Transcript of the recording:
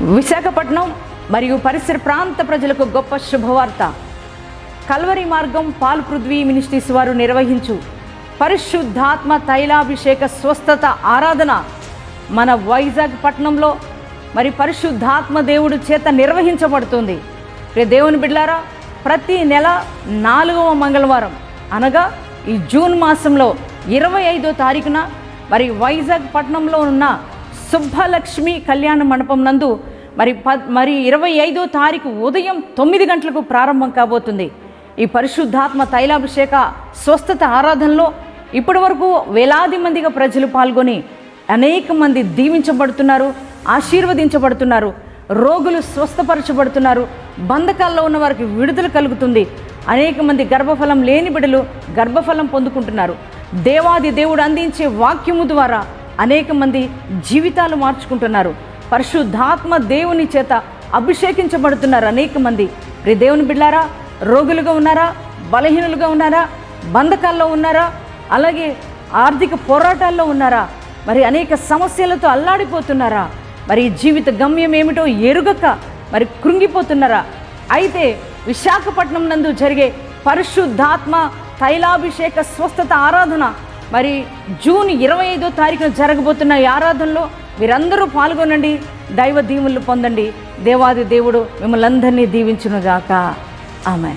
విశాఖపట్నం మరియు పరిసర ప్రాంత ప్రజలకు గొప్ప శుభవార్త. కల్వరి మార్గం పాల్ పృథ్వీ మినిస్ట్రీస్ వారు నిర్వహించు పరిశుద్ధాత్మ తైలాభిషేక స్వస్థత ఆరాధన మన వైజాగ్ పట్టణంలో మరి పరిశుద్ధాత్మ దేవుడు చేత నిర్వహించబడుతుంది. రే దేవుని బిడ్లారా ప్రతి నెల నాలుగవ మంగళవారం అనగా ఈ జూన్ మాసంలో ఇరవై ఐదో తారీఖున మరి వైజాగ్ పట్టణంలో ఉన్న సుబ్బలక్ష్మి కళ్యాణ మండపం నందు మరి ప మరి ఇరవై ఐదో తారీఖు ఉదయం తొమ్మిది గంటలకు ప్రారంభం కాబోతుంది. ఈ పరిశుద్ధాత్మ తైలాభిషేక స్వస్థత ఆరాధనలో ఇప్పటి వరకు వేలాది మందిగా ప్రజలు పాల్గొని అనేక మంది దీవించబడుతున్నారు ఆశీర్వదించబడుతున్నారు రోగులు స్వస్థపరచబడుతున్నారు బంధకాల్లో ఉన్న వారికి విడుదల కలుగుతుంది. అనేక మంది గర్భఫలం లేని బిడ్డలు గర్భఫలం పొందుకుంటున్నారు. దేవాది దేవుడు అందించే వాక్యము ద్వారా అనేక మంది జీవితాలు మార్చుకుంటున్నారు. పరిశుద్ధాత్మ దేవుని చేత అభిషేకించబడుతున్నారు అనేక మంది. రే దేవుని బిడ్డారా రోగులుగా ఉన్నారా బలహీనులుగా ఉన్నారా బంధకాల్లో ఉన్నారా అలాగే ఆర్థిక పోరాటాల్లో ఉన్నారా మరి అనేక సమస్యలతో అల్లాడిపోతున్నారా మరి జీవిత గమ్యం ఏమిటో ఎరుగక మరి కృంగిపోతున్నారా అయితే విశాఖపట్నం నందు జరిగే పరిశుద్ధాత్మ తైలాభిషేక స్వస్థత ఆరాధన మరి జూన్ ఇరవై ఐదో తారీఖున జరగబోతున్న ఈ ఆరాధనలో మీరందరూ పాల్గొనండి దైవ దీవులు పొందండి. దేవాది దేవుడు మిమ్మల్ని అందరినీ దీవించునుగాక. ఆమె